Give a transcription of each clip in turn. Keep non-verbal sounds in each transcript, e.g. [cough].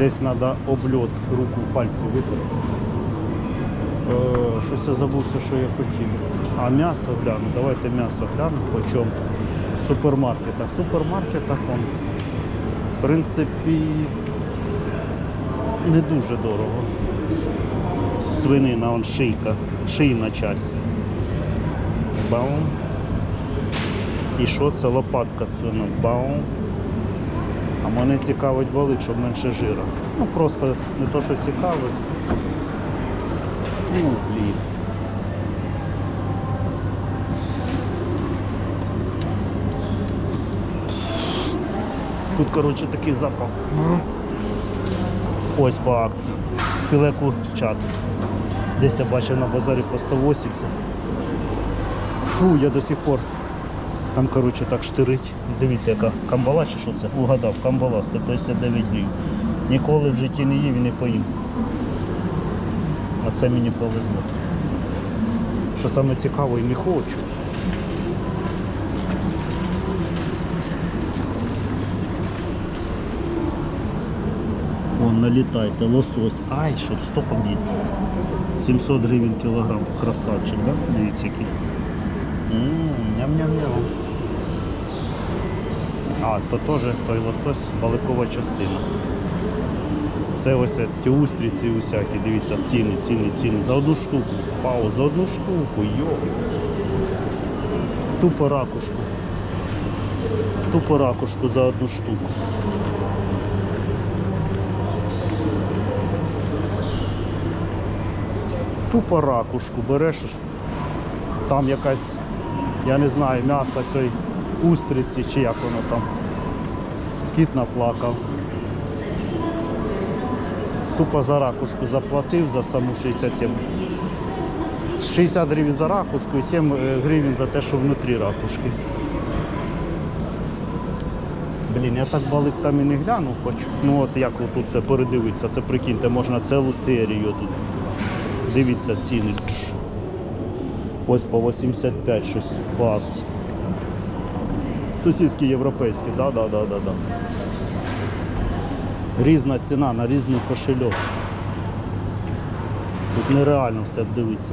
Десь треба обльот, руку, пальці витерти. Е, Щось я забувся, що я хотів. А м'ясо гляну, давайте м'ясо глянемо, по чому. Супермаркетах. В супермаркетах в принципі, не дуже дорого. Свинина, он шийка, шийна часть. Баум. І що це лопатка свина? Баум. Мене цікавить балик, щоб менше жира. Ну просто не то, що цікавить. Фу, блін. Тут, коротше, такий запах. Ось по акції. Філе курчат. Десь я бачив на базарі по 180. Фу, я до сих пор. Там, коротше, так штирить. Дивіться, яка камбала чи що це? Угадав, камбала 159 гривень. Ніколи в житті не їв і не поїв. А це мені повезло. Що саме цікаво і не хочу. Вон, налітайте, лосось. Ай, що стопом б'ється. 700 гривень кілограм. Красавчик, да? Дивіться який. М, Ням-ням-ням. А, то теж той лосось баликова частина. Це ось ті устриці усякі, дивіться, ціни, ціни, ціни. За одну штуку. Пау, за одну штуку, йо. Тупо ракушку. Тупо ракушку за одну штуку. Тупо ракушку береш, там якась, я не знаю, м'ясо цієї устриці чи як воно там. Кіт наплакав. Тупо за ракушку заплатив за саму 67. 60 гривень за ракушку і 7 гривень за те, що внутрі ракушки. Блін, я так балик там і не глянув хоч. Ну от як тут це передивитися, це прикиньте, можна цілу серію тут. Дивіться ціни. Ось по 85 щось по акції. Сосиски європейські, да, да, да, да, да. Різна ціна на різний кошельок. Тут нереально все дивитися.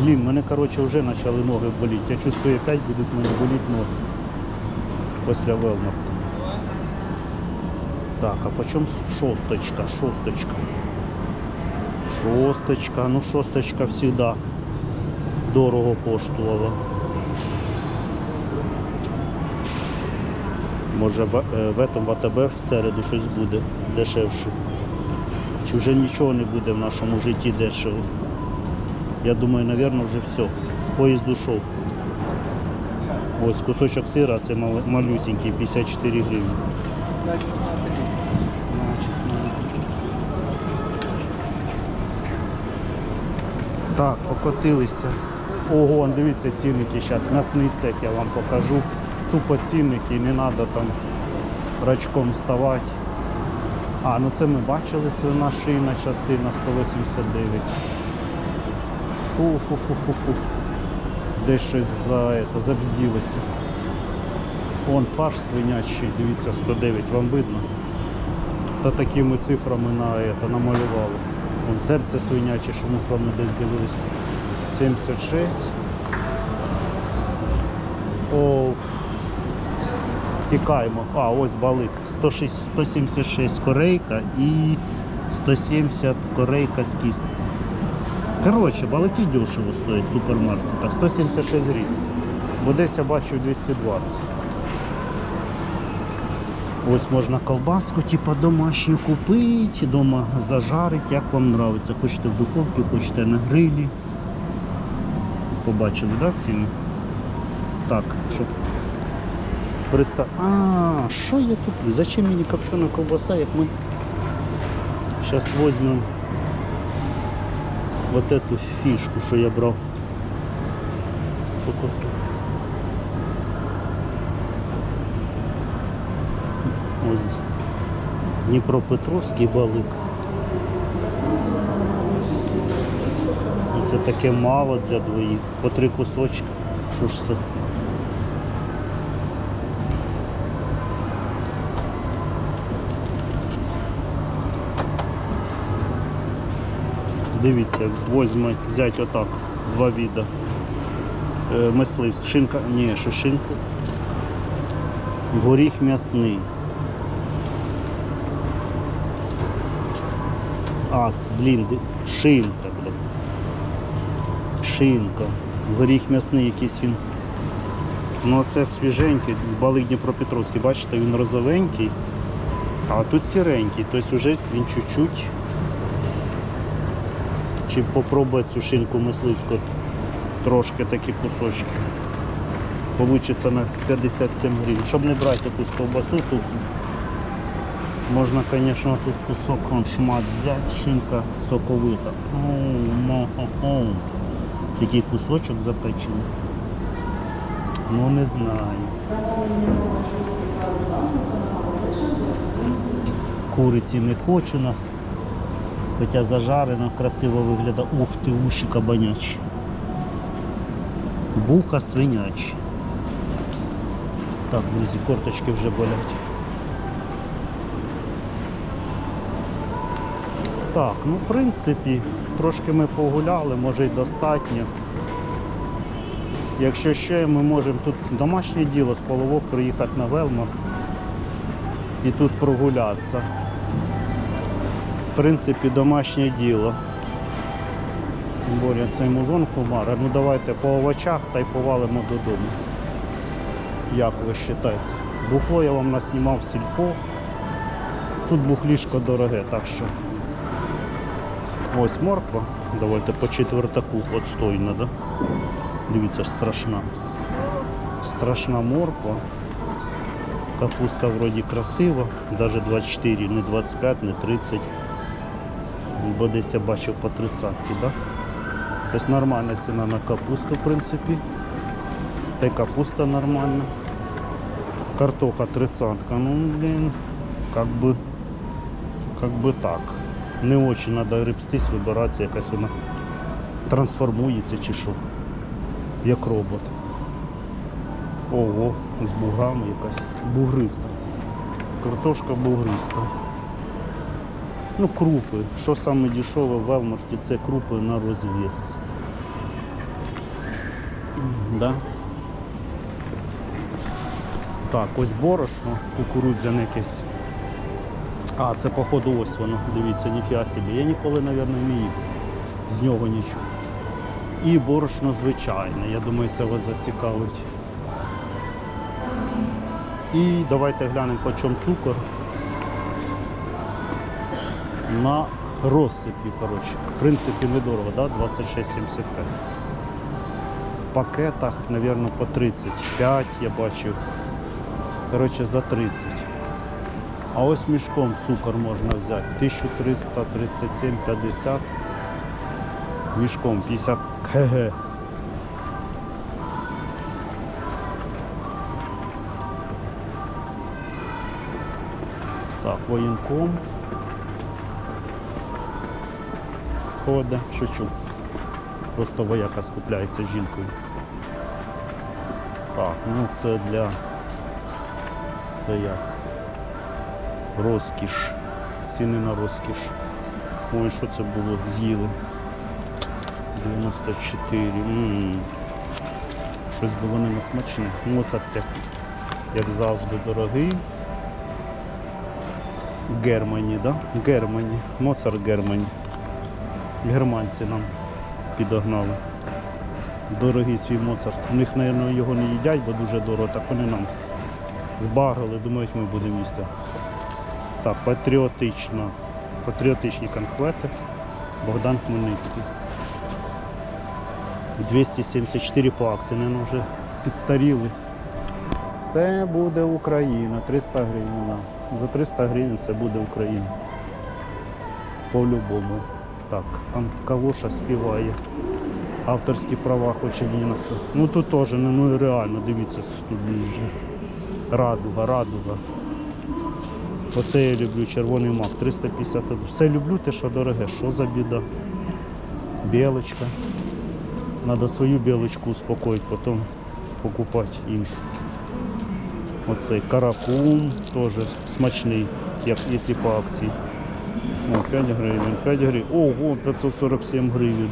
Блін, мене коротше вже почали ноги боліти. Я чувствую, опять будуть мене боліти ноги. Після Велмарта. Так, а почем шосточка, шосточка? Шосточка, ну шосточка всегда дорого коштувала. Може в, е, в этом в АТБ в середу щось буде дешевше. Чи вже нічого не буде в нашому житті дешево. Я думаю, напевно, вже все. Поїзд ушов. Ось кусочок сира, це малюсенький, 54 гривні. Так, покотилися. Ого, дивіться цінники зараз. М'ясний цех я вам покажу. Тупо цінники, не треба там рачком вставати. А, ну це ми бачили свина шийна частина 189. Фу-фу-фу-фу-фу. Десь щось за, это, забзділося. Вон фарш свинячий, дивіться, 109, вам видно? Та такими цифрами на это, намалювали. Вон серце свиняче, що ми з вами десь дивилися. 76. О, тікаємо. А, ось балик. 106, 176 корейка і 170 корейка з кісткою. Коротше, балики дешево стоять в супермаркетах. 176 гривень. Бо десь я бачив 220. Ось можна колбаску, типа домашню купити, дома зажарити, як вам подобається. Хочете в духовці, хочете на грилі. Побачили, да, ціни? Так, щоб представ... А, що я тут? Зачем мені копчена ковбаса, як ми зараз візьмемо вот эту фішку, що я брав. Ось Дніпропетровський балик. І це таке мало для двоїх, по три кусочки, що ж це. Дивіться, возьмуть, взяти отак, два віда. Е, Мисливськ, шинка, ні, що шинка. Горіх м'ясний. А, блін, шинка, блін. Шинка. Горіх м'ясний якийсь він. Ну це свіженький, балик Дніпропетровський, бачите, він розовенький, а тут сіренький, тобто вже він чуть-чуть. Чи попробувати цю шинку мисливську трошки такі кусочки. Получиться на 57 гривень. Щоб не брати якусь ковбасу, тут можна, звісно, тут кусок он, шмат взяти, шинка соковита. Такий кусочок запечений. Ну не знаю. Куриці не хочу, хоча зажарено, красиво виглядає. Ух ти, уші кабанячі. Вуха свинячі. Так, друзі, корточки вже болять. Так, ну в принципі, трошки ми погуляли, може й достатньо. Якщо ще ми можемо тут домашнє діло з половок приїхати на Велмар і тут прогулятися. В принципі, домашнє діло. Тим більше цей музон хумара. Ну давайте по овочах та й повалимо додому. Як ви вважаєте? Бухло я вам наснімав сільпо. Тут бухлішко дороге, так що. Ось морква. Давайте по четвертаку отстойна, да? Дивіться, страшна. Страшна морква. Капуста вроді красива, навіть 24, не 25, не 30. Бо десь я бачив по 30, да? Тобто нормальна ціна на капусту, в принципі. Та й капуста нормальна. Картоха 30. Ну, блин, как бы, как бы так. Не очень треба гребстись, вибиратися, якась вона трансформується чи що. Як робот. Ого, з буграми якась. Бугриста. Картошка бугриста. Ну, крупи. Що саме дешеве в Велмарті, це крупи на розв'яз. Да? Так, ось борошно, кукурудзяне якесь. А, це походу ось воно, дивіться, ніфіга собі. Я ніколи, мабуть, не їв з нього нічого. І борошно звичайне. Я думаю, це вас зацікавить. І давайте глянемо, по цукор. На розсипі, коротше. В принципі, недорого, да? 26,75. В пакетах, мабуть, по 35 я бачив. Коротше, за 30. А ось мішком цукор можна взяти. 1337,50. Мішком 50 кг. Так, воєнком. Ходить, шучу. Просто вояка скупляється жінкою. Так, ну це для це як розкіш. Ціни на розкіш. Ой, що це було? З'їли. 94. М. Щось було не смачне. Моцарт як, завжди дорогий. Германі, да? Германі. Моцарт Германі. Германці нам підогнали. Дорогий свій Моцарт. У них, мабуть, його не їдять, бо дуже дорого, так вони нам збагрили, думають, ми будемо їсти. Так, патріотично. Патріотичні конфети. Богдан Хмельницький. 274 по акції, не вже підстаріли. Все буде Україна, 300 гривень. За 300 гривень все буде Україна. По-любому. Так, там Калоша співає. Авторські права хоче нас. Ну тут теж, ну, ну реально, дивіться, тут радуга, радуга. Оце я люблю, червоний мак, 350. Все люблю, те, що дороге. Що за біда? Білочка. Треба свою білочку успокоїти, потім покупати іншу. Оцей каракум теж смачний, як якщо по акції. О, 5 гривень, 5 гривень. Ого, 547 гривень.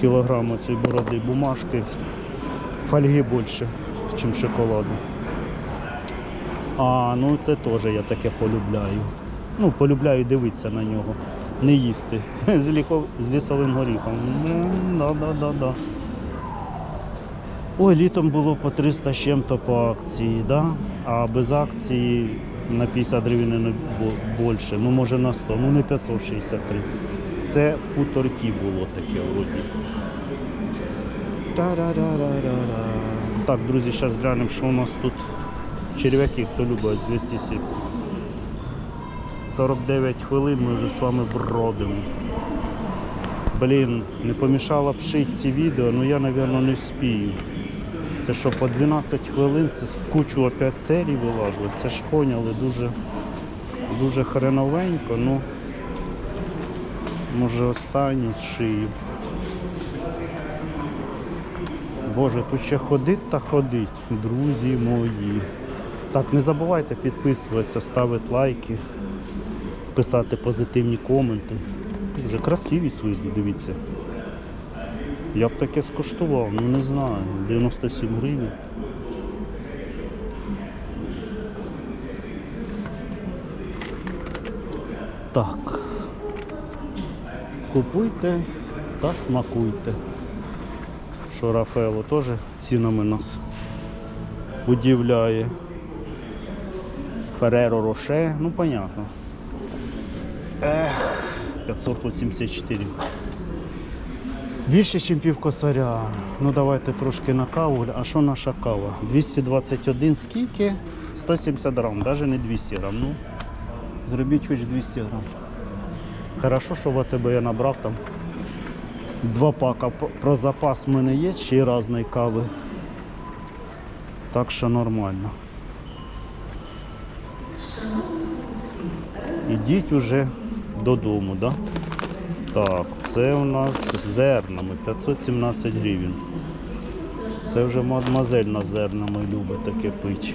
Кілограм цієї бороди бумажки. Фольги більше, ніж шоколаду. А, ну це теж я таке полюбляю. Ну, полюбляю дивитися на нього. Не їсти. [laughs] З, ліко... з лісовим горіхом. Ну, да, да, да, да. Ой, літом було по 300 з чим-то по акції, да? а без акції на 50 гривень не більше, ну може на 100, ну не 563. Це у торки було таке вроді. Так, друзі, зараз глянемо, що у нас тут. Черв'яки, хто любить, 207. 49 хвилин ми вже з вами бродимо. Блін, не помішало б шити ці відео, але я, мабуть, не вспію. Це що по 12 хвилин, це з кучу опять серій вилажили. Це ж поняли дуже, дуже хреновенько, ну може останню зшию. Боже, тут ще ходить та ходить, друзі мої. Так, не забувайте підписуватися, ставити лайки, писати позитивні коменти. Дуже красиві свої, дивіться. Я б таке скуштував, ну не знаю, 97 гривень. Так. Купуйте та смакуйте. Що Рафаело теж цінами нас удивляє. Фереро Роше, ну понятно. Ех, 584. Більше, ніж пів косаря. Ну давайте трошки на каву. А що наша кава? 221 скільки? 170 грам, навіть не 200 грам. Ну, зробіть хоч 200 грам. Хорошо, що в АТБ я набрав там два пака. Про- Про запас в мене є ще й різної кави. Так що нормально. Ідіть уже додому, да? Так, це у нас з зернами 517 гривень. Це вже мадмазель на зернами любить таке пити.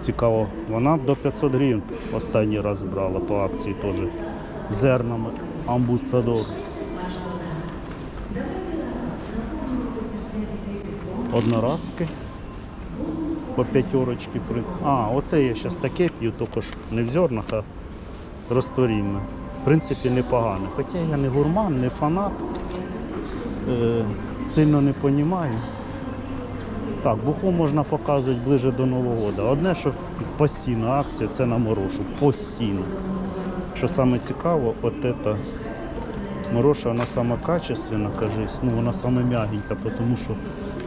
Цікаво, вона до 500 гривень останній раз брала по акції теж зернами амбусадор. Одноразки по принципі. А, оце я зараз таке п'ю, тільки ж не в зернах, а розтворінне. В принципі, непогано. Хоча я не гурман, не фанат, е, сильно не розумію. Так, бухло можна показувати ближе до Нового року. Одне, що постійна акція, це на морошу. Постійно. Що саме цікаво, от це мороша, вона сама качественна, кажись, ну вона саме м'ягенька, тому що,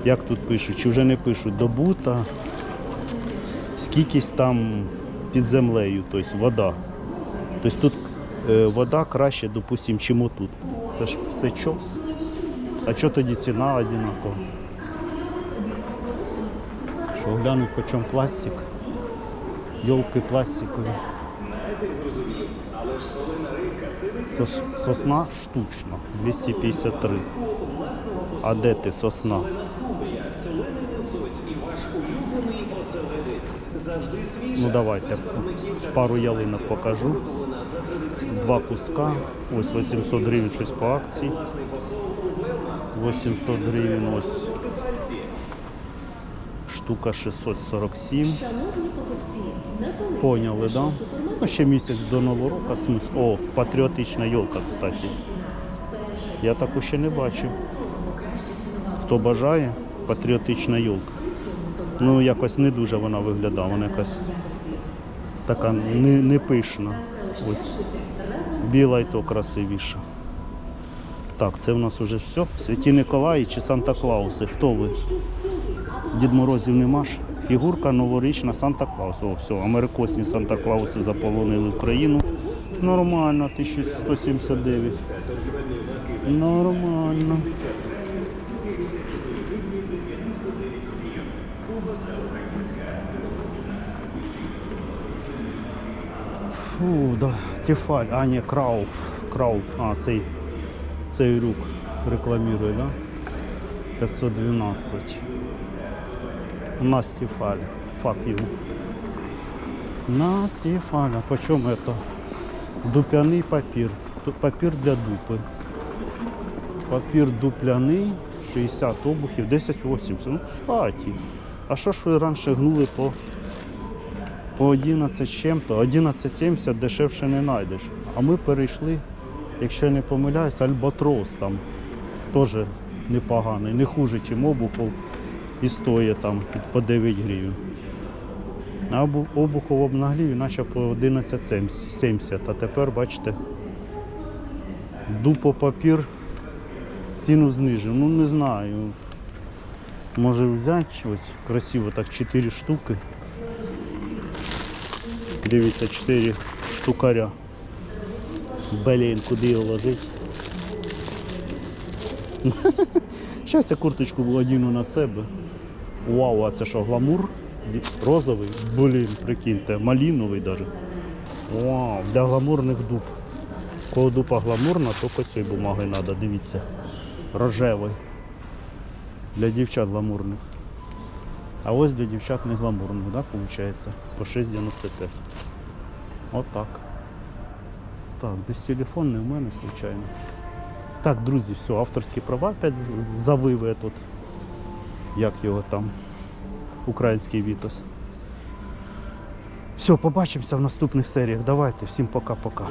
як тут пишуть, чи вже не пишуть, добута, скількись там під землею, тобто вода. Тобто тут е, вода краще, допустимо, чим отут. Це ж все чос. А що тоді ціна одинакова? Що глянуть по чому пластик. Йолки пластикові. Сос- Сосна штучна, 253. А де ти сосна? Ну давайте пару ялинок покажу. Два куска. Ось 800 гривень щось по акції. 800 гривень ось штука 647. Шановні покупці, на полиці Поняли, да? Ну, ще місяць до Нового року смисл. О, патріотична йолка, кстати. Я таку ще не бачив. Хто бажає, патріотична йолка. Ну, якось не дуже вона виглядає, вона якась така не, не пишна. Ось. Біла і то красивіша. Так, це в нас вже все. Святі Николаї чи Санта-Клауси. Хто ви? Дід Морозів нема. Фігурка новорічна Санта-Клаус. О, все, америкосні Санта-Клауси заполонили Україну. Нормально, 1179. Нормально. Фу, да, Тефаль, а ні, Крауп. Крауп, а, цей, цей рук рекламує, да? 512. У нас Тефаль. Fuck you. На Тефаль. А почем это? Дупяний папір. Папір для дупи. Папір дупляний, 60 обухів, 10,80. Ну, кстати. А що ж ви раніше гнули по, по 11 чим-то? 11,70 дешевше не знайдеш. А ми перейшли, якщо я не помиляюсь, альбатрос там теж непоганий, не хуже, ніж обухов і стоїть там по 9 гривень. А обу- обухов обнаглів іначе по 11,70. А тепер, бачите, дупопапір ціну знижив. Ну не знаю. Може взяти ось красиво так 4 штуки. Дивіться, 4 штукаря. Блін, куди його ложить? [laughs] Зараз я курточку одіну на себе. Вау, а це що, гламур? Розовий? Блін, прикиньте, маліновий даже. Вау, для гламурних дуб. Кого дупа гламурна, тільки цієї бумаги треба, дивіться. Рожевий. Для дівчат гламурних. А ось для дівчат не гламурних, да, виходить? По 6,95. Отак. Так, десь телефон не в мене, случайно. Так, друзі, все, авторські права опять з- з- тут. Як його там? Український Вітос. Все, побачимося в наступних серіях. Давайте, всім пока-пока.